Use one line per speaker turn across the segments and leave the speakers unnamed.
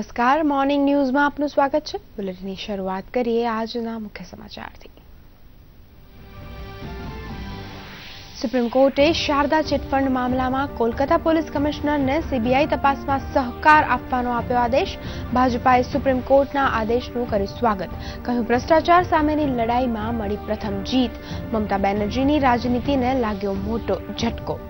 નમસ્કાર. મોર્નિંગ ન્યૂઝમાં આપનું સ્વાગત છે. બુલેટિનની શરૂઆત કરીએ આજના મુખ્ય સમાચારથી. સુપ્રીમ કોર્ટે શારદા ચિટફંડ મામલામાં કોલકાતા પોલીસ કમિશનરને સીબીઆઈ તપાસમાં સહકાર આપવાનો આપ્યો આદેશ. ભાજપાએ સુપ્રીમ કોર્ટના આદેશનું કર્યું સ્વાગત. કહ્યું, ભ્રષ્ટાચાર સામેની લડાઈમાં મળી પ્રથમ જીત. મમતા બેનર્જીની રાજનીતિને લાગ્યો મોટો ઝટકો.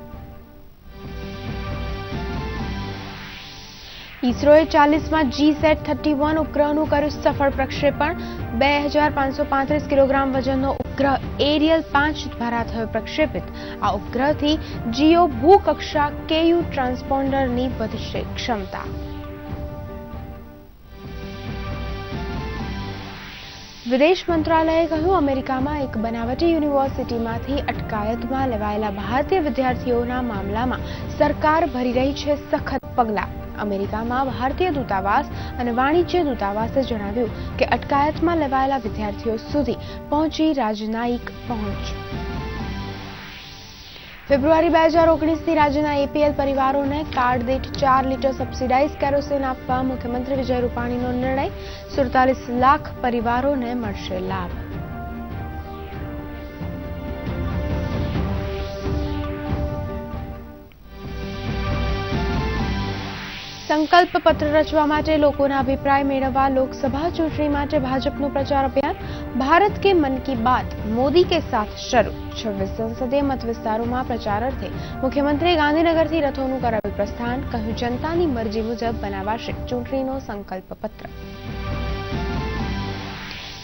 ઇસરોએ ચાલીસમાં જી સેટ થર્ટી વન ઉપગ્રહનું કર્યું સફળ પ્રક્ષેપણ. બે હજાર પાંચસો પાંત્રીસ કિલોગ્રામ વજનનો ઉપગ્રહ એરિયલ પાંચ દ્વારા થયો પ્રક્ષેપિત. આ ઉપગ્રહથી જીઓ ભૂકક્ષા કેયુ ટ્રાન્સપોન્ડરની વધશે ક્ષમતા. વિદેશ મંત્રાલયે કહ્યું, અમેરિકામાં એક બનાવટી યુનિવર્સિટીમાંથી અટકાયતમાં લેવાયેલા ભારતીય વિદ્યાર્થીઓના મામલામાં સરકાર ભરી રહી છે સખત પગલાં. અમેરિકામાં ભારતીય દૂતાવાસ અને વાણિજ્ય દૂતાવાસે જણાવ્યું કે અટકાયતમાં લેવાયેલા વિદ્યાર્થીઓ સુધી પહોંચી રાજનાયિક પહોંચ. ફેબ્રુઆરી બે હજાર ઓગણીસથી રાજ્યના એપીએલ પરિવારોને કાર્ડ દીઠ ચાર લીટર સબસિડાઇઝ કેરોસીન આપવા મુખ્યમંત્રી વિજય રૂપાણીનો નિર્ણય. સુડતાલીસ લાખ પરિવારોને મળશે લાભ. સંકલ્પ પત્ર રચવા માટે લોકોના અભિપ્રાય મેળવવા લોકસભા ચૂંટણી માટે ભાજપનું પ્રચાર અભિયાન ભારત કે મન કી બાત મોદી કે સાથ શરૂ? છવ્વીસ સંસદીય મત વિસ્તારોમાં પ્રચાર અર્થે મુખ્યમંત્રી ગાંધીનગરથી રથોનું કરાવ્યું પ્રસ્થાન, કહ્યું, જનતાની મરજી મુજબ બનાવાશે ચૂંટણીનો સંકલ્પ પત્ર.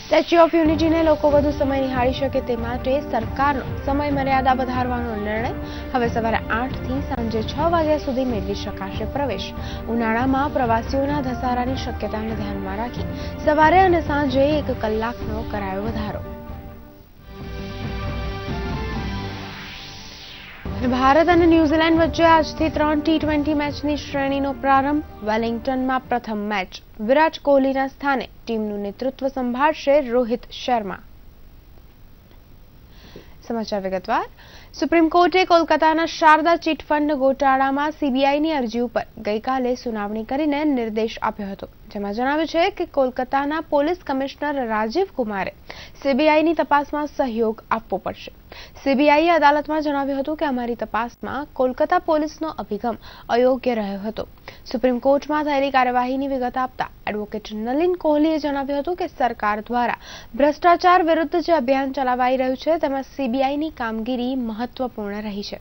સ્ટેચ્યુ ઓફ યુનિટીને લોકો વધુ સમય નિહાળી શકે તે માટે સરકારનો સમય મર્યાદા વધારવાનો નિર્ણય હવે સવારે આઠથી સાંજે છ વાગ્યા સુધી મેળવી શકાશે પ્રવેશ. ઉનાળામાં પ્રવાસીઓના ધસારાની શક્યતાને ધ્યાનમાં રાખી સવારે અને સાંજે એક કલાકનો કરાયો વધારો. ભારત અને ન્યૂઝીલેન્ડ વચ્ચે આજથી ત્રણ ટી ટ્વેન્ટી મેચની શ્રેણીનો પ્રારંભ. વેલિંગ્ટનમાં પ્રથમ મેચ. વિરાટ કોહલીના સ્થાને ટીમનું નેતૃત્વ સંભાળશે રોહિત શર્મા. સમાચાર વિગતવાર. સુપ્રીમ કોર્ટે કોલકાતાના શારદા ચીટફંડ ગોટાળામાં સીબીઆઈની અરજી ઉપર ગઈકાલે સુનાવણી કરીને નિર્દેશ આપ્યો હતો. જેમાં જણાવ્યું છે કે કોલકાતાના પોલીસ કમિશનર રાજીવ કુમારે સીબીઆઈની તપાસમાં સહયોગ આપવો પડશે. સીબીઆઈએ અદાલતમાં જણાવ્યું હતું કે અમારી તપાસમાં કોલકાતા પોલીસનો અભિગમ અયોગ્ય રહ્યો હતો. સુપ્રીમ કોર્ટમાં થયેલી કાર્યવાહીની વિગત આપતા એડવોકેટ નલિન કોહલીએ જણાવ્યું હતું કે સરકાર દ્વારા ભ્રષ્ટાચાર વિરુદ્ધ જે અભિયાન ચલાવાઈ રહ્યું છે, તેમાં સીબીઆઈની કામગીરી મહત્વપૂર્ણ રહી છે.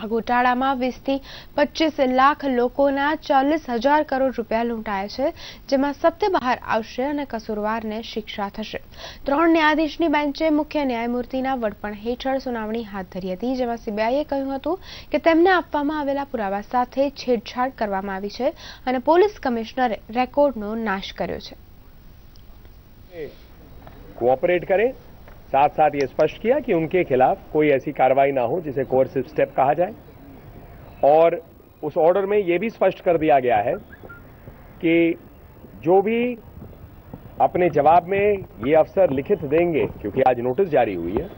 આ ગોટાળામાં વીસથી પચીસ લાખ લોકોના ચાલીસ હજાર કરોડ રૂપિયા લૂંટાયા છે, જેમાં સત્ય બહાર આવશે અને કસૂરવારને શિક્ષા થશે. ત્રણ ન્યાયાધીશની બેન્ચે મુખ્ય ન્યાયમૂર્તિના વડપણ હેઠળ સુનાવણી હાથ ધરી હતી, જેમાં સીબીઆઈએ કહ્યું હતું કે તેમને આપવામાં આવેલા પુરાવા સાથે છેડછાડ કરવામાં આવી છે અને પોલીસ કમિશનરે રેકોર્ડનો નાશ કર્યો છે.
કોઓપરેટ કરે साथ साथ ये स्पष्ट किया कि उनके खिलाफ कोई ऐसी कार्रवाई ना हो, जिसे कोर्सिव स्टेप कहा जाए। और उस ऑर्डर में ये भी स्पष्ट कर दिया गया है कि जो भी अपने जवाब में ये अफसर लिखित देंगे, क्योंकि आज नोटिस जारी हुई है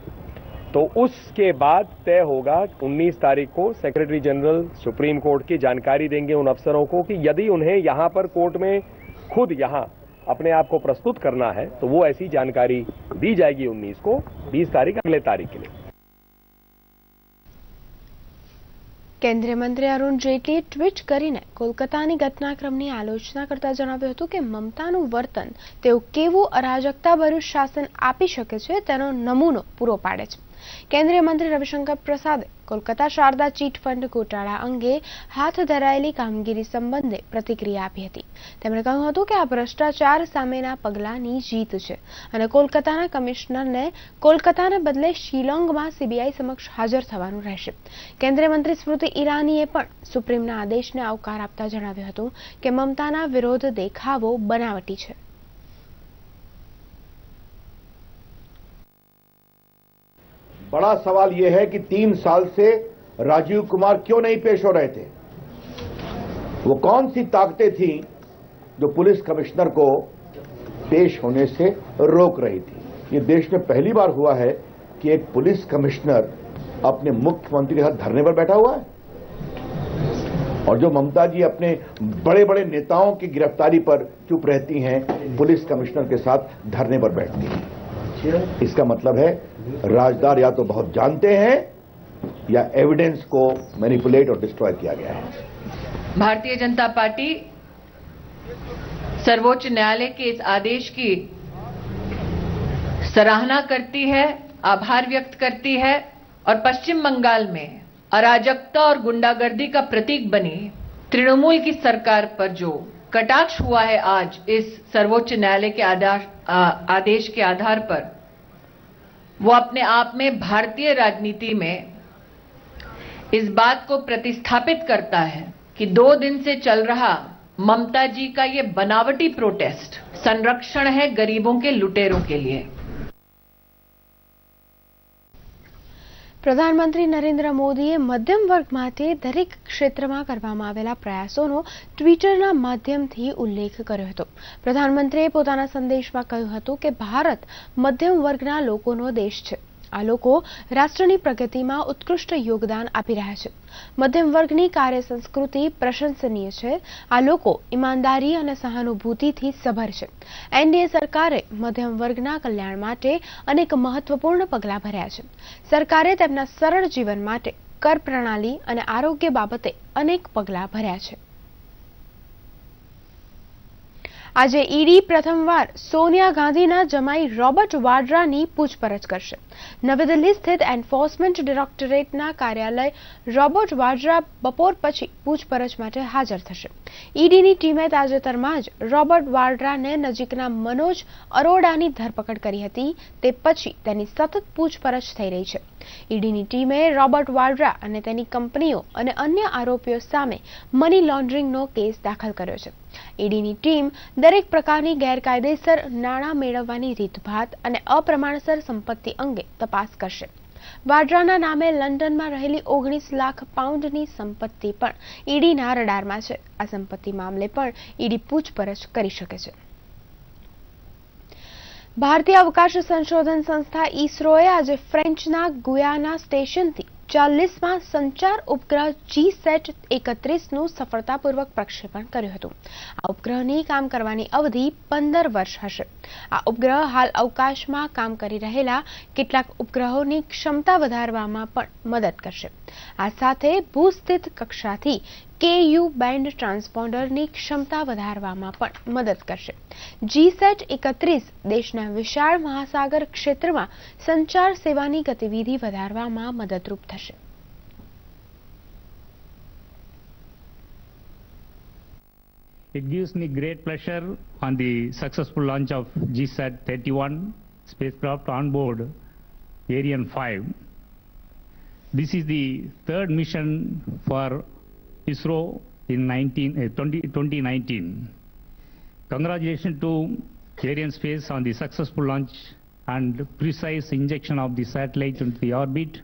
तो उसके बाद तय होगा 19 तारीख को सेक्रेटरी जनरल सुप्रीम कोर्ट की जानकारी देंगे उन अफसरों को कि यदि उन्हें यहाँ पर कोर्ट में खुद यहाँ अपने आप को प्रस्तुत करना है तो वो ऐसी जानकारी दी जाएगी 19 को 20 तारीख अगले तारीख के लिए
કેન્દ્રીય મંત્રી અરુણ જેટલીએ ટ્વીટ કરીને કોલકાતાની ઘટનાક્રમની આલોચના કરતા જણાવ્યું હતું કે મમતાનું વર્તન તેઓ કેવું અરાજકતાભર્યું શાસન આપી શકે છે તેનો નમૂનો પૂરો પાડે છે કેન્દ્રીય મંત્રી રવિશંકર પ્રસાદે કોલકાતા શારદા ચીટ ફંડ ગોટાળા અંગે હાથ ધરાયેલી કામગીરી સંબંધે પ્રતિક્રિયા આપી હતી. તેમણે કહ્યું હતું કે આ ભ્રષ્ટાચાર સામેના પગલાંની જીત છે અને કોલકાતાના કમિશનરને કોલકાતાને બદલે શિલોંગમાં સીબીઆઈ સમક્ષ હાજર થવાનું રહેશે. કેન્દ્રીય મંત્રી સ્મૃતિ ઈરાનીએ પણ સુપ્રીમના આદેશને આવકાર આપતા જણાવ્યું હતું કે મમતાના વિરોધ દેખાવો બનાવટી છે.
बड़ा सवाल यह है कि तीन साल से राजीव कुमार क्यों नहीं पेश हो रहे थे? वो कौन सी ताकतें थी जो पुलिस कमिश्नर को पेश होने से रोक रही थी? ये देश में पहली बार हुआ है कि एक पुलिस कमिश्नर अपने मुख्यमंत्री के साथ धरने पर बैठा हुआ है। और जो ममता जी अपने बड़े बड़े नेताओं की गिरफ्तारी पर चुप रहती हैं, पुलिस कमिश्नर के साथ धरने पर बैठती हैं। इसका मतलब है राजदार या तो बहुत जानते हैं, या एविडेंस को मैनिपुलेट और डिस्ट्रॉय किया गया है।
भारतीय जनता पार्टी सर्वोच्च न्यायालय के इस आदेश की सराहना करती है, आभार व्यक्त करती है, और पश्चिम बंगाल में अराजकता और गुंडागर्दी का प्रतीक बनी तृणमूल की सरकार पर जो कटाक्ष हुआ है आज इस सर्वोच्च न्यायालय के आदेश के आधार पर वो अपने आप में भारतीय राजनीति में इस बात को प्रतिस्थापित करता है कि दो दिन से चल रहा ममता जी का ये बनावटी प्रोटेस्ट संरक्षण है गरीबों के लुटेरों के लिए।
પ્રધાનમંત્રી નરેન્દ્ર મોદીએ મધ્યમ વર્ગ માટે દરેક ક્ષેત્રમાં કરવામાં આવેલા પ્રયાસોનો ટ્વિટરના માધ્યમથી ઉલ્લેખ કર્યો હતો. પ્રધાનમંત્રીએ પોતાના સંદેશમાં કહ્યું હતું કે ભારત મધ્યમ વર્ગના લોકોનો દેશ છે. આ લોકો રાષ્ટ્રની પ્રગતિમાં ઉત્કૃષ્ટ યોગદાન આપી રહ્યા છે. મધ્યમ વર્ગની કાર્ય સંસ્કૃતિ પ્રશંસનીય છે. આ લોકો ઈમાનદારી અને સહાનુભૂતિથી સભર છે. એનડીએ સરકારે મધ્યમ વર્ગના કલ્યાણ માટે અનેક મહત્વપૂર્ણ પગલાં ભર્યા છે. સરકારે તેમના સરળ જીવન માટે કર પ્રણાલી અને આરોગ્ય બાબતે અનેક પગલાં ભર્યા છે. આજે ઈડી પ્રથમવાર સોનિયા ગાંધીના જમાઈ રોબર્ટ વાડ્રાની પૂછપરછ કરશે. નવી દિલ્હી સ્થિત એન્ફોર્સમેન્ટ ડિરેક્ટોરેટના કાર્યાલય રોબર્ટ વાડ્રા બપોર પછી પૂછપરછ માટે હાજર થશે. ઈડીની ટીમે તાજેતરમાં જ રોબર્ટ વાડ્રાને નજીકના મનોજ અરોડાની ધરપકડ કરી હતી. તે પછી તેની સતત પૂછપરછ થઈ રહી છે. ઈડીની ટીમે રોબર્ટ વાડ્રા અને તેની કંપનીઓ અને અન્ય આરોપીઓ સામે મની લોન્ડરિંગનો કેસ દાખલ કર્યો છે. ઈડીની ટીમ દરેક પ્રકારની ગેરકાયદેસર નાણાં મેળવવાની રીતભાત અને અપ્રમાણસર સંપત્તિ અંગે તપાસ કરશે. વાડ્રાના નામે લંડનમાં રહેલી ઓગણીસ લાખ પાઉન્ડની સંપત્તિ પણ ઈડીના રડારમાં છે. આ સંપત્તિ મામલે પણ ઈડી પૂછપરછ કરી શકે છે. ભારતીય અવકાશ સંશોધન સંસ્થા ઈસરોએ આજે ફ્રેન્ચના ગુયાના સ્ટેશનથી ચાલીસમાં સંચાર ઉપગ્રહ જી સેટ એકત્રીસનું સફળતાપૂર્વક પ્રક્ષેપણ કર્યું હતું. આ ઉપગ્રહની કામ કરવાની અવધિ પંદર વર્ષ હશે. આ ઉપગ્રહ હાલ અવકાશમાં કામ કરી રહેલા કેટલાક ઉપગ્રહોની ક્ષમતા વધારવામાં પણ મદદ કરશે. આ સાથે ભૂસ્થિત કક્ષાથી કેયુ બેન્ડ ટ્રાન્સપોન્ડરની ક્ષમતા વધારવામાં પણ મદદ કરશે જીસેટ એકત્રીસ દેશના વિશાળ મહાસાગર ક્ષેત્રમાં સંચાર સેવાની ગતિવિધિ વધારવામાં મદદરૂપ થશે
It gives me great pleasure on the successful launch of GSAT 31 spacecraft on board Ariane 5. This is the third mission for ISRO in 19, uh, 20, 2019. Congratulations to Arianespace on the successful launch and precise injection of the satellite into the orbit.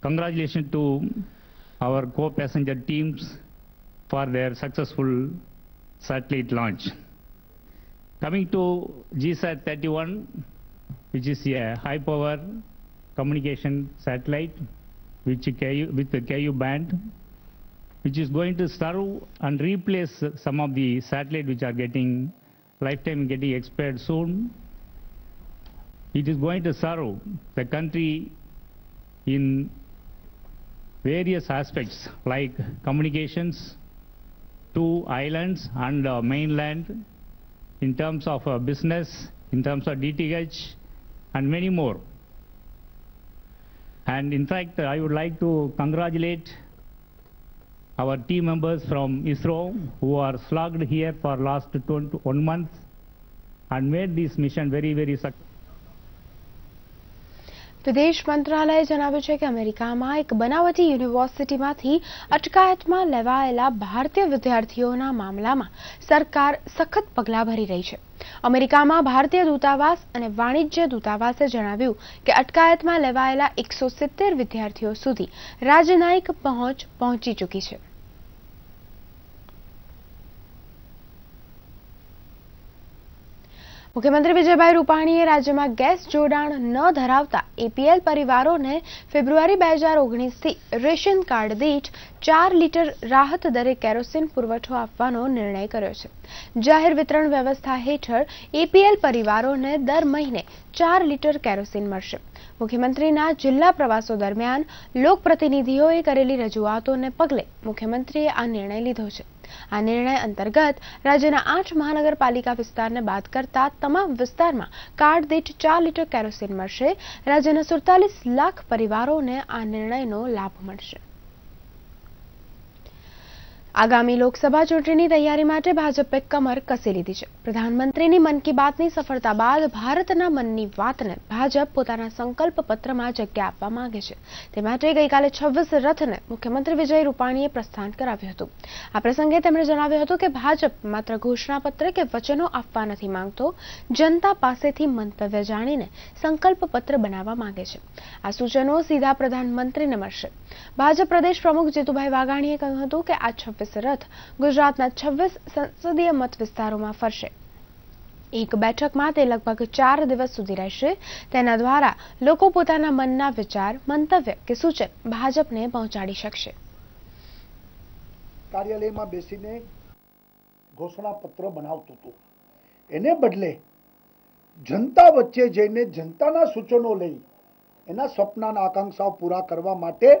Congratulations to our co-passenger teams for their successful satellite launch. Coming to GSAT 31, which is a high-power communication satellite which KU, with the KU band which is going to serve and replace some of the satellite which are getting lifetime getting expired soon. It is going to serve the country in various aspects like communications to islands and uh, mainland in terms of uh, business, in terms of DTH and many more. And in fact, I would like to congratulate our team members from ISRO who are slugged here for last one month, and made this mission very, very successful.
વિદેશ મંત્રાલયે જણાવ્યું છે કે અમેરિકામાં એક બનાવટી યુનિવર્સિટીમાંથી અટકાયતમાં લેવાયેલા ભારતીય વિદ્યાર્થીઓના મામલામાં સરકાર સખત પગલાં ભરી રહી છે. અમેરિકામાં ભારતીય દૂતાવાસ અને વાણિજ્ય દૂતાવાસે જણાવ્યું કે અટકાયતમાં લેવાયેલા એકસો વિદ્યાર્થીઓ સુધી રાજનાયિક પહોંચ પહોંચી ચૂકી છે. મુખ્યમંત્રી વિજયભાઈ રૂપાણીએ રાજ્યમાં ગેસ જોડાણ ન ધરાવતા એપીએલ પરિવારોને ફેબ્રુઆરી બે હજાર ઓગણીસથી રેશન કાર્ડ દીઠ ચાર લીટર રાહત દરે કેરોસીન પુરવઠો આપવાનો નિર્ણય કર્યો છે. જાહેર વિતરણ વ્યવસ્થા હેઠળ એપીએલ પરિવારોને દર મહિને ચાર લીટર કેરોસીન મળશે. મુખ્યમંત્રીના જિલ્લા પ્રવાસો દરમિયાન લોકપ્રતિનિધિઓએ કરેલી રજૂઆતોને પગલે મુખ્યમંત્રીએ આ નિર્ણય લીધો છે. આ નિર્ણય અંતર્ગત રાજ્યના આઠ મહાનગરપાલિકા વિસ્તારને બાદ કરતા તમામ વિસ્તારમાં કાર્ડ દીઠ ચાર લીટર કેરોસીન મળશે. રાજ્યના સુડતાલીસ લાખ પરિવારોને આ નિર્ણયનો લાભ મળશે. આગામી લોકસભા ચૂંટણીની તૈયારી માટે ભાજપે કમર કસી લીધી છે. પ્રધાનમંત્રીની મન કી બાતની સફળતા બાદ ભારતના મનની વાતને ભાજપ પોતાના સંકલ્પ પત્રમાં જગ્યા આપવા માંગે છે. તે માટે ગઈકાલે છવ્વીસ રથને મુખ્યમંત્રી વિજય રૂપાણીએ પ્રસ્થાન કરાવ્યું હતું. આ પ્રસંગે તેમણે જણાવ્યું હતું કે ભાજપ માત્ર ઘોષણાપત્ર કે વચનો આપવા નથી માંગતો, જનતા પાસેથી મંતવ્ય જાણીને સંકલ્પ પત્ર બનાવવા માંગે છે. આ સૂચનો સીધા પ્રધાનમંત્રીને મળશે. ભાજપ પ્રદેશ પ્રમુખ જીતુભાઈ વાઘાણીએ કહ્યું હતું કે આ છવ્વીસ રથ ગુજરાતના છવ્વીસ સંસદીય મત વિસ્તારોમાં ફરશે. એક બેઠકમાં તે લગભગ ચાર દિવસ સુધી રહેશે. તેના દ્વારા લોકો પોતાના મનના વિચાર, મંતવ્ય કે સૂચન ભાજપને પહોંચાડી શકશે.
કાર્યાલયમાં બેસીને ઘોષણાપત્ર બનાવતું હતું. એને બદલે જનતા વચ્ચે જઈને જનતાના સૂચનો લઈ એના સ્વપ્નના આકાંક્ષાઓ પૂરા કરવા માટે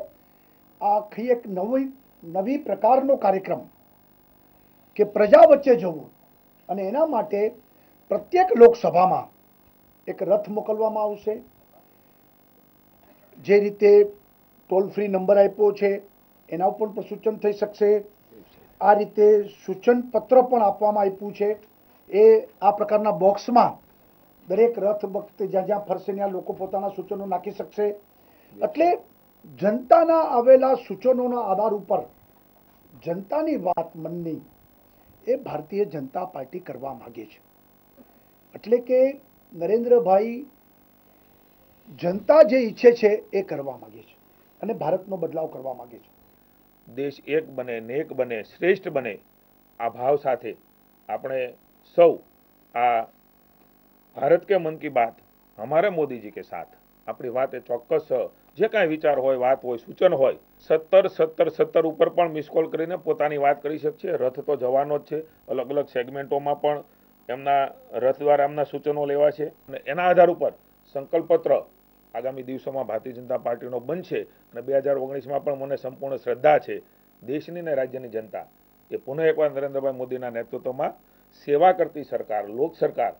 આખી એક નવી નવી પ્રકારનો કાર્યક્રમ કે પ્રજા વચ્ચે જવું અને એના માટે પ્રત્યેક લોકસભામાં એક રથ મોકલવામાં આવશે. જે રીતે ટોલ ફ્રી નંબર આપ્યો છે, એના ઉપર પણ સૂચન થઈ શકશે. આ રીતે સૂચન પત્ર પણ આપવામાં આપ્યું છે. એ આ પ્રકારના બોક્સમાં દરેક રથ વખતે જ્યાં જ્યાં ફરશે ત્યાં લોકો પોતાના સૂચનો નાખી શકશે. એટલે જનતાના આવેલા સૂચનોના આધાર ઉપર જનતાની વાત મનની એ ભારતીય જનતા પાર્ટી કરવા માગે છે. એટલે કે નરેન્દ્રભાઈ જનતા જે ઈચ્છે છે એ કરવા માગે છે અને ભારતનો બદલાવ કરવા માગે છે.
દેશ એક બને નેક બને, શ્રેષ્ઠ બને, આ ભાવ સાથે આપણે સૌ આ ભારત કે મન કી બાત હમારે મોદીજી કે સાથ, આપણી વાત એ ચોક્કસ જે કાંઈ વિચાર હોય વાત હોય, સૂચન હોય, સત્તર સત્તર સત્તર ઉપર પણ મિસ કોલ કરીને પોતાની વાત કરી શકશે. રથ તો જવાનો જ છે. અલગ અલગ સેગમેન્ટોમાં પણ એમના રથ દ્વારા એમના સૂચનો લેવા છે. અને એના આધાર ઉપર સંકલ્પપત્ર આગામી દિવસોમાં ભારતીય જનતા પાર્ટીનો બનશે. અને બે હજાર ઓગણીસમાં પણ મને સંપૂર્ણ શ્રદ્ધા છે. દેશની ને રાજ્યની જનતા એ પુનઃ એકવાર નરેન્દ્રભાઈ મોદીના નેતૃત્વમાં સેવા કરતી સરકાર, લોક સરકાર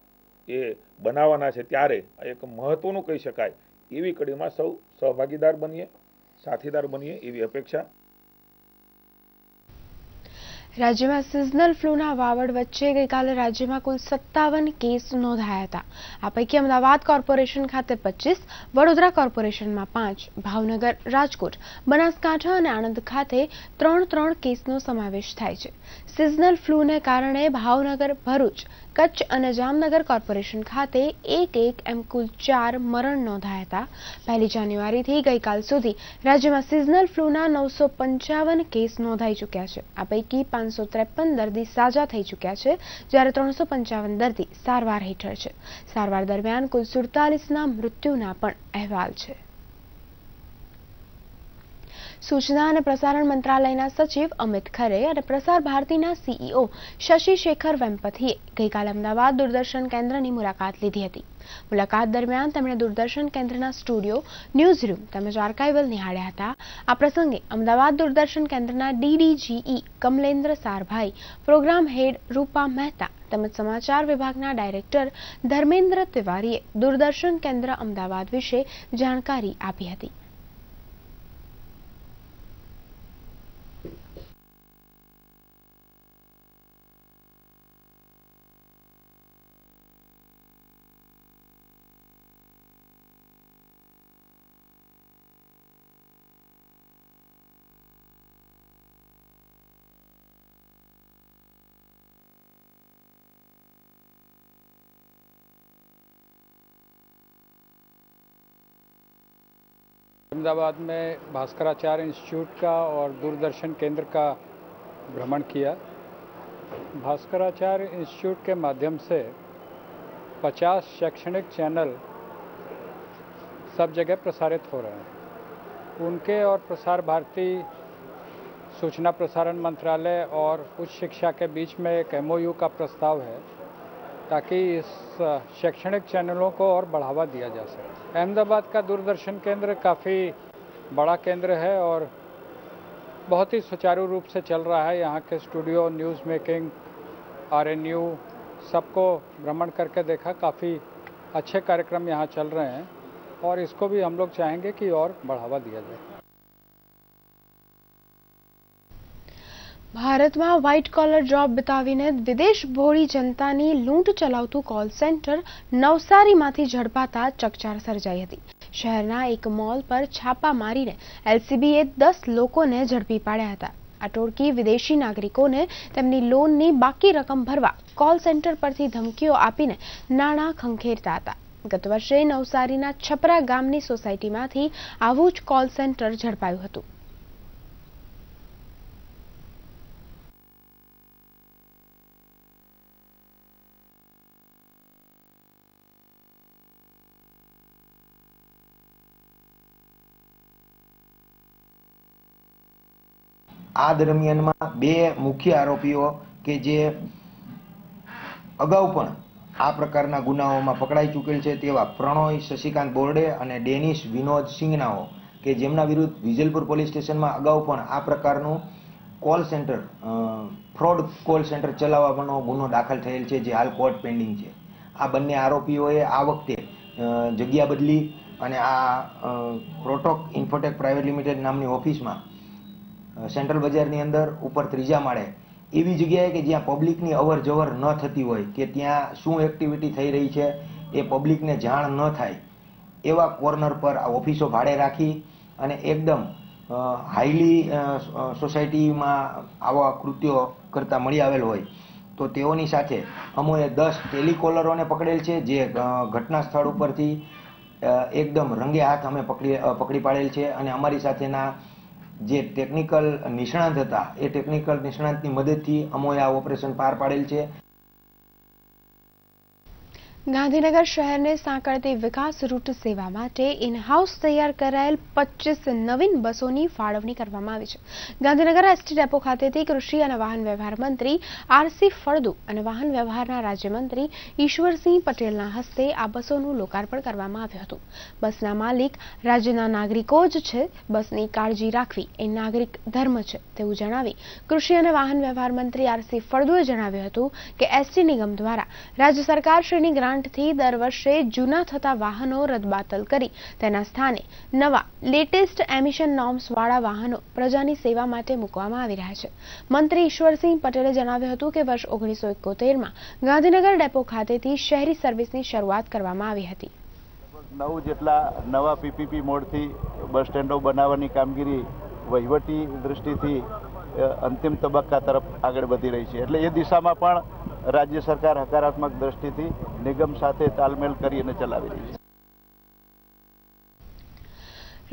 એ બનાવવાના છે ત્યારે એક મહત્વનું કહી શકાય એવી કડીમાં સૌ સહભાગીદાર બનીએ, સાથીદાર બનીએ એવી અપેક્ષા.
રાજ્યમાં સિઝનલ ફ્લૂના વાવડ વચ્ચે ગઈકાલે રાજ્યમાં કુલ સત્તાવન કેસ નોંધાયા હતા. આ પૈકી અમદાવાદ કોર્પોરેશન ખાતે પચીસ, વડોદરા કોર્પોરેશનમાં પાંચ, ભાવનગર, રાજકોટ, બનાસકાંઠા અને આણંદ ખાતે ત્રણ ત્રણ કેસનો સમાવેશ થાય છે. સિઝનલ ફ્લૂને કારણે ભાવનગર ભરૂચ, કચ્છ અને જામનગર કોર્પોરેશન ખાતે એક એક એમ કુલ ચાર મરણ નોંધાયા હતા. પહેલી જાન્યુઆરીથી ગઈકાલ સુધી રાજ્યમાં સિઝનલ ફ્લૂના નવસો પંચાવન કેસ નોંધાઈ ચૂક્યા છે. આ પૈકી પાંચસો ત્રેપન દર્દી સાજા થઈ ચૂક્યા છે, જ્યારે ત્રણસો પંચાવન દર્દી સારવાર હેઠળ છે. સારવાર દરમિયાન કુલ સુડતાલીસના મૃત્યુના પણ અહેવાલ છે. સૂચના અને પ્રસારણ મંત્રાલયના સચિવ અમિત ખરે અને પ્રસાર ભારતીના સીઈઓ શશી શેખર વેમ્પથીએ ગઈકાલે અમદાવાદ દૂરદર્શન કેન્દ્રની મુલાકાત લીધી હતી. મુલાકાત દરમિયાન તેમણે દૂરદર્શન કેન્દ્રના સ્ટુડિયો ન્યૂઝ રૂમ તેમજ આર્કાઇવલ નિહાળ્યા હતા. આ પ્રસંગે અમદાવાદ દૂરદર્શન કેન્દ્રના ડીડીજીઈ કમલેન્દ્ર સારભાઈ, પ્રોગ્રામ હેડ રૂપા મહેતા તેમજ સમાચાર વિભાગના ડાયરેક્ટર ધર્મેન્દ્ર તિવારીએ દૂરદર્શન કેન્દ્ર અમદાવાદ વિશે જાણકારી આપી હતી.
अहमदाबाद में भास्कराचार्य इंस्टीट्यूट का और दूरदर्शन केंद्र का भ्रमण किया। भास्कराचार्य इंस्टीट्यूट के माध्यम से 50 शैक्षणिक चैनल सब जगह प्रसारित हो रहे हैं। उनके और प्रसार भारती सूचना प्रसारण मंत्रालय और उच्च शिक्षा के बीच में एक एमओयू का प्रस्ताव है। ताकि इस शैक्षणिक चैनलों को और बढ़ावा दिया जा सके। अहमदाबाद का दूरदर्शन केंद्र काफ़ी बड़ा केंद्र है और बहुत ही सुचारू रूप से चल रहा है। यहाँ के studio, news making R N U सबको भ्रमण करके देखा। काफ़ी अच्छे कार्यक्रम यहाँ चल रहे हैं और इसको भी हम लोग चाहेंगे कि और बढ़ावा दिया जाए।
ભારતમાં વ્હાઇટ કોલર જોબ બતાવીને વિદેશ ભોળી જનતાની લૂંટ ચલાવતું કોલ સેન્ટર નવસારીમાંથી ઝડપાતા ચકચાર સર્જાઈ હતી. શહેરના એક મોલ પર છાપા મારીને એલસીબીએ દસ લોકોને ઝડપી પાડ્યા હતા. આ ટોળકી વિદેશી નાગરિકોને તેમની લોનની બાકી રકમ ભરવા કોલ સેન્ટર પરથી ધમકીઓ આપીને નાણાં ખંખેરતા હતા. ગત વર્ષે નવસારીના છપરા ગામની સોસાયટીમાંથી આવું જ કોલ સેન્ટર ઝડપાયું હતું.
આ દરમિયાનમાં બે મુખ્ય આરોપીઓ કે જે અગાઉ પણ આ પ્રકારના ગુનાઓમાં પકડાઈ ચૂકેલ છે તેવા પ્રણોય શશિકાંત બોરડે અને ડેનિશ વિનોદ સિંગનાઓ કે જેમના વિરુદ્ધ વિજલપુર પોલીસ સ્ટેશનમાં અગાઉ પણ આ પ્રકારનું call centre fraud call centre ચલાવવાનો ગુનો દાખલ થયેલ છે, જે હાલ કોર્ટ પેન્ડિંગ છે. આ બંને આરોપીઓએ આ વખતે જગ્યા બદલી અને આ પ્રોટોક ઇન્ફોટેક પ્રાઇવેટ લિમિટેડ નામની ઓફિસમાં સેન્ટ્રલ બજારની અંદર ઉપર ત્રીજા માળે. એવી જગ્યાએ કે જ્યાં પબ્લિકની અવર જવર ન થતી હોય, કે ત્યાં શું એક્ટિવિટી થઈ રહી છે, એ પબ્લિકને જાણ ન થાય. એવા કોર્નર પર આ ઓફિસો ભાડે રાખી અને એકદમ હાઈલી સોસાયટીમાં આવા કૃત્યો કરતા મળી આવેલ હોય. તો તેઓની સાથે અમોએ દસ ટેલિકોલરોને પકડેલ છે, જે ઘટના સ્થળ ઉપરથી એકદમ રંગે હાથ અમે પકડી પકડી પાડેલ છે અને અમારી સાથેના જે ટેકનિકલ નિષ્ણાંત હતા એ ટેકનિકલ નિષ્ણાંતની મદદથી અમોએ આ ઓપરેશન પાર પાડેલ છે.
ગાંધીનગર શહેરને સાંકળતી વિકાસ રૂટ સેવા માટે ઇનહાઉસ તૈયાર કરાયેલ પચીસ નવીન બસોની ફાળવણી કરવામાં આવી છે. ગાંધીનગર એસટી ડેપો ખાતેથી કૃષિ અને વાહન વ્યવહાર મંત્રી આરસી ફળદુ અને વાહન વ્યવહારના રાજ્યમંત્રી ઈશ્વરસિંહ પટેલના હસ્તે આ બસોનું લોકાર્પણ કરવામાં આવ્યું હતું. બસના માલિક રાજ્યના નાગરિકો જ છે. બસની કાળજી રાખવી એ નાગરિક ધર્મ છે તેવું જણાવી કૃષિ અને વાહન વ્યવહાર મંત્રી આરસી ફળદુએ જણાવ્યું હતું કે એસટી નિગમ દ્વારા રાજ્ય સરકારશ્રીની ગ્રાન્ટ ગ્રાન્ટથી દર વર્ષે જૂના થતા વાહનો રદબાતલ કરી. તેના સ્થાને નવા, લેટેસ્ટ એમિશન નોર્મ્સવાળા વાહનો પ્રજાની સેવા માટે મૂકવામાં આવી રહ્યા છે. મંત્રી ઈશ્વરસિંહ પટેલે જણાવ્યું હતું કે વર્ષ ઓગણીસો એકોતેરમાં ગાંધીનગર ડેપો ખાતેથી શહેરી સર્વિસની શરૂઆત કરવામાં આવી હતી.
નવ જેટલા નવા પીપીપી મોડથી બસ સ્ટેન્ડો બનાવવાની કામગીરી વહીવટી દૃષ્ટિથી અંતિમ તબક્કા તરફ આગળ વધી રહી છે. એટલે એ દિશામાં પણ રાજ્ય સરકાર હકારાત્મક દ્રષ્ટિથી નિગમ સાથે તાલમેલ કરી ચલાવી રહી છે.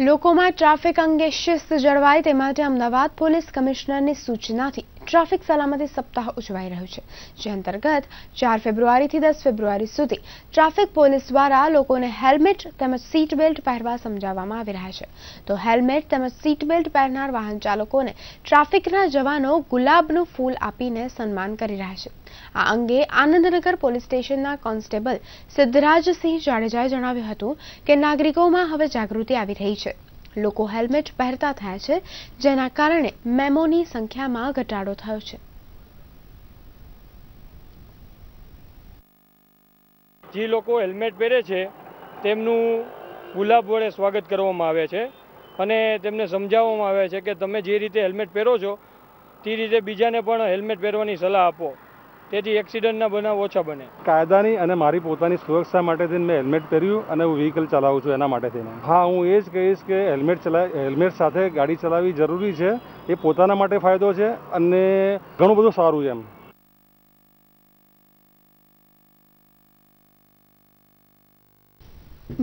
લોકોમાં ટ્રાફિક અંગે શિસ્ત જળવાય તે માટે અમદાવાદ પોલીસ કમિશનરની સૂચનાથી ટ્રાફિક સલામતી સપ્તાહ ઉજવાઈ રહ્યું છે, જે અંતર્ગત ચાર ફેબ્રુઆરીથી દસ ફેબ્રુઆરી સુધી ટ્રાફિક પોલીસ દ્વારા લોકોને હેલ્મેટ તેમજ સીટ બેલ્ટ પહેરવા સમજાવવામાં આવી રહ્યા છે. તો હેલ્મેટ તેમજ સીટ બેલ્ટ પહેરનાર વાહન ચાલકોને ટ્રાફિકના જવાનો ગુલાબનું ફૂલ આપીને સન્માન કરી રહ્યા છે. આ અંગે આનંદનગર પોલીસ સ્ટેશનના કોન્સ્ટેબલ સિદ્ધરાજસિંહ જાડેજાએ જણાવ્યું હતું કે નાગરિકોમાં હવે જાગૃતિ આવી રહી છે. લોકો હેલ્મેટ પહેરતા થયા છે, જેના કારણે મેમોની સંખ્યામાં ઘટાડો થયો છે.
જે લોકો હેલ્મેટ પહેરે છે, તેમનું ગુલાબ વડે સ્વાગત કરવામાં આવે છે અને તેમને સમજાવવામાં આવે છે કે તમે જે રીતે હેલ્મેટ પહેરો છો, તે રીતે બીજાને પણ હેલ્મેટ પહેરવાની સલાહ આપો. તેથી એક્સિડન્ટના બનાવ ઓછા બને.
કાયદાની અને મારી પોતાની સુરક્ષા માટે મેં હેલ્મેટ પહેર્યું અને હું વ્હીકલ ચલાવું છું એના માટે થઈને. હા હું એ જ કહીશ કે હેલ્મેટ ચલાવી હેલ્મેટ સાથે ગાડી ચલાવવી જરૂરી છે. એ પોતાના માટે ફાયદો છે અને ઘણું બધું સારું છે એમ.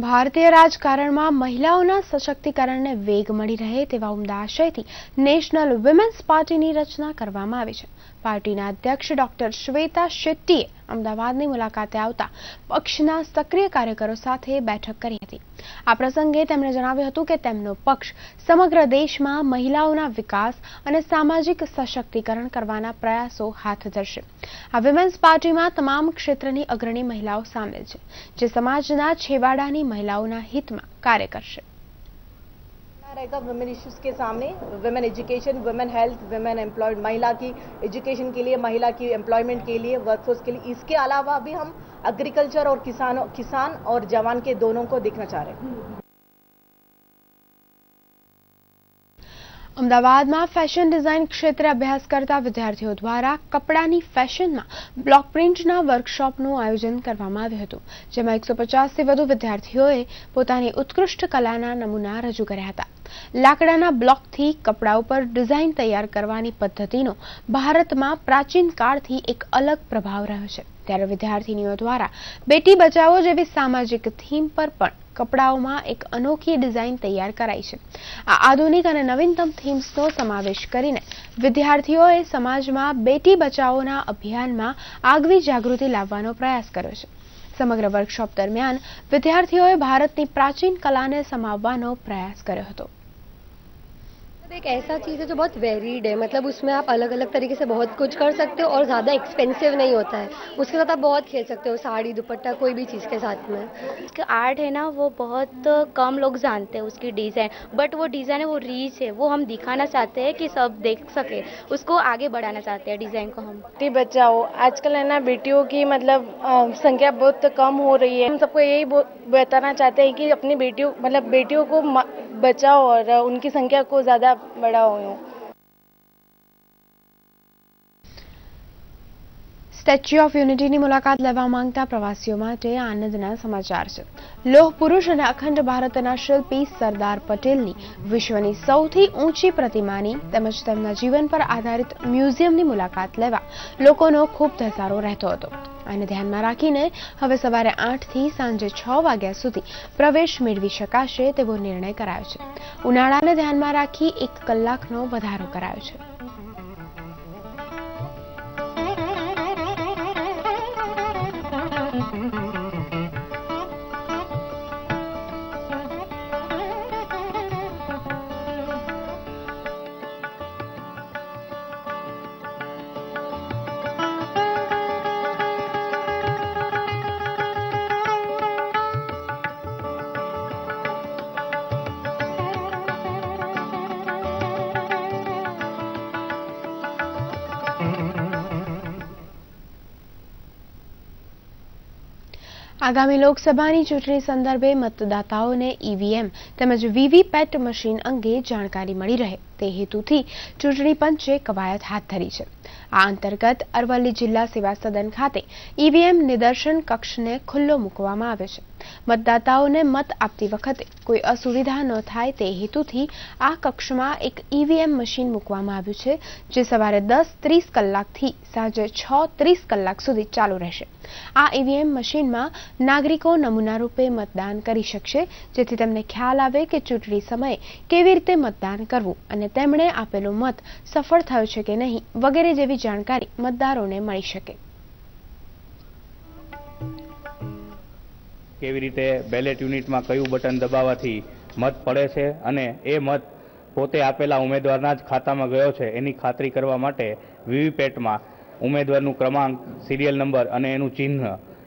ભારતીય રાજકારણમાં મહિલાઓના સશક્તિકરણને વેગ મળી રહે તેવા ઉમદા આશયથી નેશનલ વિમેન્સ પાર્ટીની રચના કરવામાં આવી છે. પાર્ટીના અધ્યક્ષ ડોક્ટર શ્વેતા શેટ્ટીએ અમદાવાદની મુલાકાતે આવતા પક્ષના સક્રિય કાર્યકરો સાથે બેઠક કરી હતી. આ પ્રસંગે તેમણે જણાવ્યું હતું કે તેમનો પક્ષ સમગ્ર દેશમાં મહિલાઓના વિકાસ અને સામાજિક સશક્તિકરણ કરવાના પ્રયાસો હાથ ધરશે. આ વિમેન્સ પાર્ટીમાં તમામ ક્ષેત્રની અગ્રણી મહિલાઓ સામેલ છે, જે સમાજના છેવાડાની મહિલાઓના હિતમાં કાર્ય કરશે.
रहेगा वुमेन इश्यूज़ के सामने women education women health women employed महिला की एजुकेशन के लिए, महिला की एम्प्लॉयमेंट के लिए वर्कफोर्स के लिए। इसके अलावा भी हम एग्रीकल्चर और किसानों, किसान और जवान के दोनों को देखना चाह रहे हैं।
અમદાવાદમાં ફેશન ડિઝાઇન ક્ષેત્રે અભ્યાસ કરતા વિદ્યાર્થીઓ દ્વારા કપડાની ફેશનમાં બ્લોક પ્રિન્ટના વર્કશોપનું આયોજન કરવામાં આવ્યું હતું, જેમાં એકસો પચાસથી વધુ વિદ્યાર્થીઓએ પોતાની ઉત્કૃષ્ટ કલાના નમૂના રજૂ કર્યા હતા. લાકડાના બ્લોકથી કપડા ઉપર ડિઝાઇન તૈયાર કરવાની પદ્ધતિનો ભારતમાં પ્રાચીન કાળથી એક અલગ પ્રભાવ રહ્યો છે. ત્યારે વિદ્યાર્થીનીઓ દ્વારા બેટી બચાવો જેવી સામાજિક થીમ પર પણ કપડાઓમાં એક અનોખી ડિઝાઇન તૈયાર કરાઈ છે. આ આધુનિક અને નવીનતમ થીમ્સનો સમાવેશ કરીને વિદ્યાર્થીઓએ સમાજમાં બેટી બચાવોના અભિયાનમાં આગવી જાગૃતિ લાવવાનો પ્રયાસ કર્યો છે. સમગ્ર વર્કશોપ દરમિયાન વિદ્યાર્થીઓએ ભારતની પ્રાચીન કલાને સમાવવાનો પ્રયાસ કર્યો હતો.
एक ऐसा चीज़ है जो बहुत वेरीड है। मतलब उसमें आप अलग अलग तरीके से बहुत कुछ कर सकते हो और ज़्यादा एक्सपेंसिव नहीं होता है। उसके साथ आप बहुत खेल सकते हो साड़ी दुपट्टा कोई भी चीज़ के साथ में।
उसका आर्ट है ना वो बहुत कम लोग जानते हैं उसकी डिज़ाइन बट वो डिज़ाइन है वो रीच है। वो हम दिखाना चाहते हैं कि सब देख सके। उसको आगे बढ़ाना चाहते हैं डिज़ाइन को हम।
बेटी बचाओ। आजकल है ना बेटियों की मतलब संख्या बहुत कम हो रही है। हम सबको यही बताना चाहते हैं कि अपनी बेटियों मतलब बेटियों को बचाओ और उनकी संख्या को ज़्यादा बढ़ाओ
સ્ટેચ્યુ ઓફ યુનિટીની મુલાકાત લેવા માંગતા પ્રવાસીઓ માટે આનંદના સમાચાર છે. લોહ પુરુષ અને અખંડ ભારતના શિલ્પી સરદાર પટેલની વિશ્વની સૌથી ઊંચી પ્રતિમાની તેમજ તેમના જીવન પર આધારિત મ્યુઝિયમની મુલાકાત લેવા લોકોનો ખૂબ ધસારો રહેતો હતો. આને ધ્યાનમાં રાખીને હવે સવારે આઠથી સાંજે છ વાગ્યા સુધી પ્રવેશ મેળવી શકાશે તેવો નિર્ણય કરાયો છે. ઉનાળાને ધ્યાનમાં રાખી એક કલાકનો વધારો કરાયો છે. આગામી લોકસભાની ચૂંટણી સંદર્ભે મતદાતાઓને ઈવીએમ તેમજ વીવીપેટ મશીન અંગે જાણકારી મળી રહે તે હેતુથી ચૂંટણી પંચે કવાયત હાથ ધરી છે. આ અંતર્ગત અરવલ્લી જિલ્લા સેવા સદન ખાતે ઈવીએમ નિદર્શન કક્ષને ખુલ્લો મૂકવામાં આવ્યો છે. મતદાતાઓને મત આપતી વખતે કોઈ અસુવિધા ન થાય તે હેતુથી આ કક્ષમાં એક ઈવીએમ મશીન મૂકવામાં આવ્યું છે, જે સવારે દસ ત્રીસ કલાકથી સાંજે છ ત્રીસ કલાક સુધી ચાલુ રહેશે. આ ઈવીએમ મશીનમાં નાગરિકો નમૂના રૂપે મતદાન કરી શકશે, જેથી તેમને ખ્યાલ આવે કે ચૂંટણી સમયે કેવી રીતે મતદાન કરવું અને તેમણે આપેલો મત સફળ થયો છે કે નહીં વગેરે જેવી જાણકારી મતદારોને મળી શકે.
કેવી રીતે બેલેટ યુનિટમાં કયું બટન દબાવવાથી મત પડે છે અને એ મત પોતે આપેલા ઉમેદવારના જ ખાતામાં ગયો છે, એની ખાતરી કરવા માટે વીવીપેટમાં ઉમેદવારનું ક્રમાંક સિરિયલ નંબર અને એનું ચિહ્ન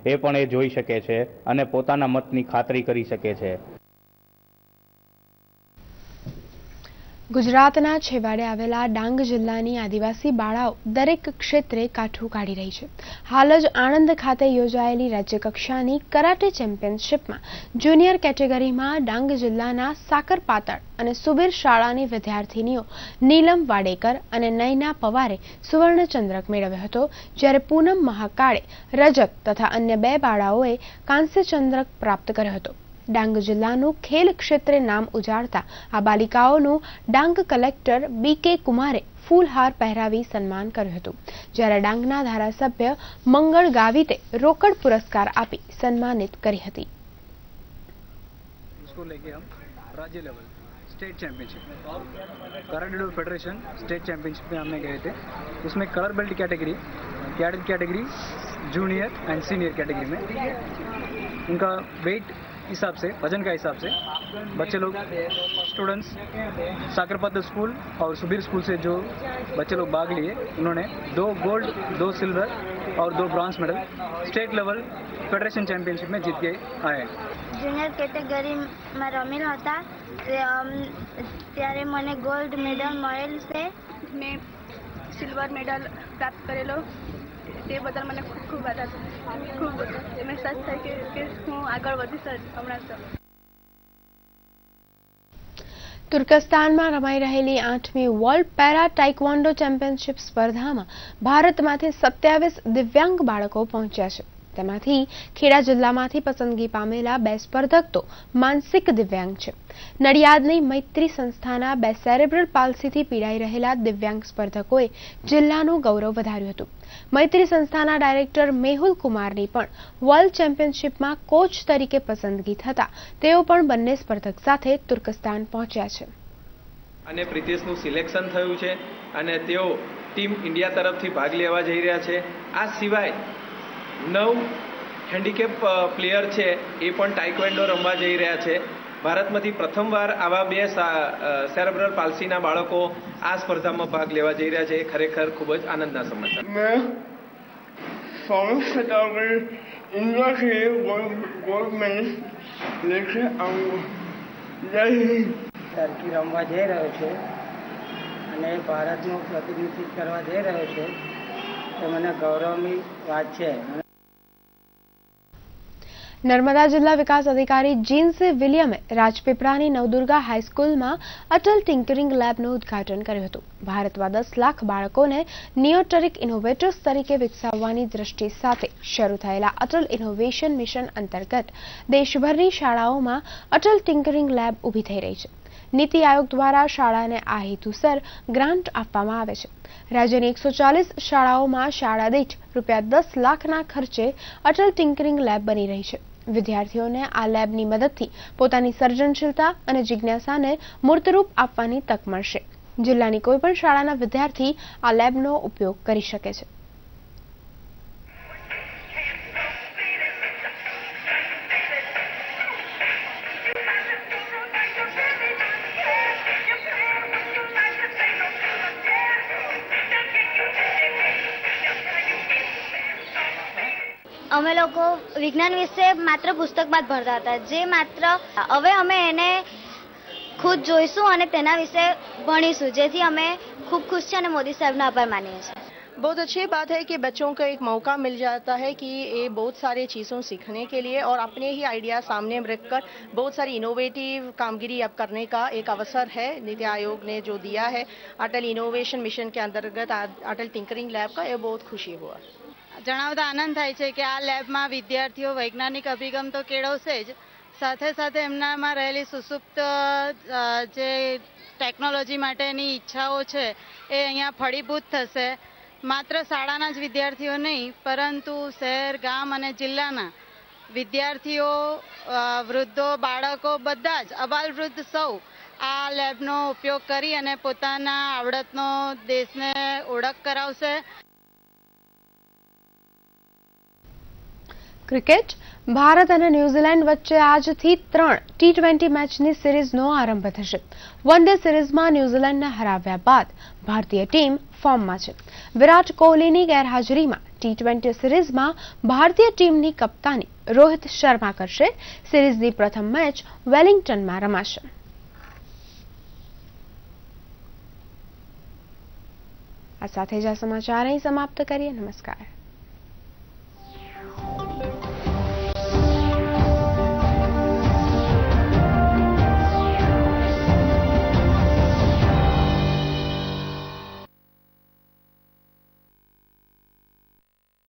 એ પણ એ જોઈ શકે છે અને પોતાના મતની ખાતરી કરી શકે છે.
ગુજરાતના છેવાડે આવેલા ડાંગ જિલ્લાની આદિવાસી બાળાઓ દરેક ક્ષેત્રે કાઠું કાઢી રહી છે. હાલ જ આણંદ ખાતે યોજાયેલી રાજ્યકક્ષાની કરાટે ચેમ્પિયનશિપમાં જુનિયર કેટેગરીમાં ડાંગ જિલ્લાના સાકરપાતળ અને સુબીર શાળાની વિદ્યાર્થીનીઓ નીલમ વાડેકર અને નયના પવારે સુવર્ણચંદ્રક મેળવ્યો હતો, જ્યારે પૂનમ મહાકાળે રજત તથા અન્ય બે બાળાઓએ કાંસ્યચંદ્રક પ્રાપ્ત કર્યો હતો. ડાંગ જિલ્લાનું ખેલ ક્ષેત્રે નામ ઉજાડતા આ બાલિકાઓનું ડાંગ કલેક્ટર બી કે કુમારે ફૂલહાર પહેરાવી સન્માન કર્યું હતું જ્યારે ડાંગના ધારાસભ્ય મંગળ ગાવિતે રોકડ પુરસ્કાર આપી સન્માનિત કરી હતી
राज्य level state championship karate federation state championship में हमने गए थे उसमें colour belt category cadet category junior and senior category में उनका वेट हिसाब से वजन का हिसाब से बच्चे लोग स्टूडेंट्स साकरपत्र स्कूल और सुबीर स्कूल से जो बच्चे लोग भाग लिए उन्होंने दो गोल्ड दो सिल्वर और दो bronze medal state level federation championship में जीत के आए
જુનિયર કેટેગરીમાં રમેલ હતા ત્યારે મને ગોલ્ડ મેડલ મળેલ છે
મેં સિલ્વર મેડલ પ્રાપ્ત કરેલો તે બદલ મને ખૂબ ખૂબ આધાર ખૂબ અહેસાસ થાય કે હું આગળ વધી હમણાં તો
તુર્કસ્તાનમાં રમાઈ રહેલી આઠમી વર્લ્ડ પેરા ટાઇકવોન્ડો ચેમ્પિયનશિપ સ્પર્ધામાં ભારતમાંથી સત્યાવીસ દિવ્યાંગ બાળકો પહોંચ્યા છે. તેમાંથી ખેડા જિલ્લામાંથી પસંદગી પામેલા બે સ્પર્ધક તો માનસિક દિવ્યાંગ છે. નડિયાદની મૈત્રી સંસ્થાના બે સેરેબ્રલ પાલ્સીથી પીડાઈ રહેલા દિવ્યાંગ સ્પર્ધકોએ જિલ્લાનું ગૌરવ વધાર્યું હતું. મૈત્રી સંસ્થાના ડાયરેક્ટર મેહુલ કુમારની પણ વર્લ્ડ ચેમ્પિયનશિપમાં કોચ તરીકે પસંદગી થતા તેઓ પણ બંને સ્પર્ધક સાથે તુર્કસ્તાન પહોંચ્યા છે.
અને પ્રિતેશનું સિલેક્શન થયું છે અને તેઓ ટીમ ઇન્ડિયા તરફથી ભાગ લેવા જઈ રહ્યા છે. આ સિવાય નવ હેન્ડીકેપ પ્લેયર છે એ પણ ટાઇક્વેન્ડો રમવા જઈ રહ્યા છે. ભારતમાંથી પ્રથમવાર આવા બે સેરેબ્રલ પાલસીના બાળકો આ સ્પર્ધામાં ભાગ લેવા જઈ રહ્યા છે. એ ખરેખર ખૂબ જ આનંદના સમાચાર.
મેં સોળસ સત્તાવન ઇન્ડિયા છે ગોલ્ડ મેડલ લેશે આવું. જય
ટર્કી રમવા જઈ રહ્યો છે અને ભારતનું પ્રતિનિધિત્વ કરવા જઈ રહ્યો છે. એ મને ગૌરવની વાત છે.
નર્મદા જિલ્લા વિકાસ અધિકારી જીન્સે વિલિયમે રાજપીપળાની નવદુર્ગા હાઈસ્કૂલમાં અટલ ટિંકરિંગ લેબનું ઉદ્ઘાટન કર્યું હતું. ભારતમાં દસ લાખ બાળકોને નિયોટરિક ઇનોવેટર્સ તરીકે વિકસાવવાની દ્રષ્ટિ સાથે શરૂ થયેલા અટલ ઇનોવેશન મિશન અંતર્ગત દેશભરની શાળાઓમાં અટલ ટિંકરિંગ લેબ ઊભી થઈ રહી છે. નીતિ આયોગ દ્વારા શાળાને આ હેતુસર ગ્રાન્ટ આપવામાં આવે છે. રાજ્યની એકસો ચાલીસ શાળાઓમાં શાળા દીઠ રૂપિયા દસ લાખના ખર્ચે અટલ ટિંકરિંગ લેબ બની રહી છે. વિદ્યાર્થીઓને આ લેબની મદદથી પોતાની સર્જનશીલતા અને જિજ્ઞાસાને મૂર્તરૂપ આપવાની તક મળશે. જિલ્લાની કોઈપણ શાળાના વિદ્યાર્થી આ લેબનો ઉપયોગ કરી શકે છે.
અમે લોકો વિજ્ઞાન વિશે માત્ર પુસ્તકમાં જ ભણતા હતા જે માત્ર હવે અમે એને ખુદ જોઈશું અને તેના વિશે ભણીશું જેથી અમે ખૂબ ખુશ છે અને મોદી સાહેબનો આભાર માનીએ છીએ
बहुत अच्छी बात है कि बच्चों को एक मौका मिल जाता है कि ये बहुत सारी चीज़ों सीखने के लिए और अपने ही आइडिया सामने रखकर बहुत सारी इनोवेटिव कामगिरी अब करने का एक अवसर है नीति आयोग ने जो दिया है अटल इनोवेशन मिशन के अंतर्गत अटल टिंकरिंग लैब का ये बहुत खुशी हुआ
જણાવતા આનંદ થાય છે કે આ લેબમાં વિદ્યાર્થીઓ વૈજ્ઞાનિક અભિગમ તો કેળવશે જ. સાથે સાથે એમનામાં રહેલી સુસુપ્ત જે ટેકનોલોજી માટેની ઈચ્છાઓ છે એ અહીંયા ફળીભૂત થશે. માત્ર શાળાના જ વિદ્યાર્થીઓ નહીં, પરંતુ શહેર, ગામ અને જિલ્લાના વિદ્યાર્થીઓ વૃદ્ધો, બાળકો બધા જ અબાલ વૃદ્ધ સૌ આ લેબનો ઉપયોગ કરી અને પોતાના આવડતનો દેશને ઓળખ કરાવશે.
ક્રિકેટ, ભારત અને ન્યૂઝીલેન્ડ વચ્ચે આજથી ત્રણ ટી ટ્વેન્ટી મેચની સિરીઝનો આરંભ થશે. વન ડે સિરીઝમાં ન્યૂઝીલેન્ડને હરાવ્યા બાદ ભારતીય ટીમ ફોર્મમાં છે. વિરાટ કોહલીની ગેરહાજરીમાં ટી ટ્વેન્ટી સિરીઝમાં ભારતીય ટીમની કપ્તાની રોહિત શર્મા કરશે. સિરીઝની પ્રથમ મેચ વેલિંગ્ટનમાં રમાશે. આ સાથે જ આ સમાચાર અહીં સમાપ્ત કરીએ. નમસ્કાર.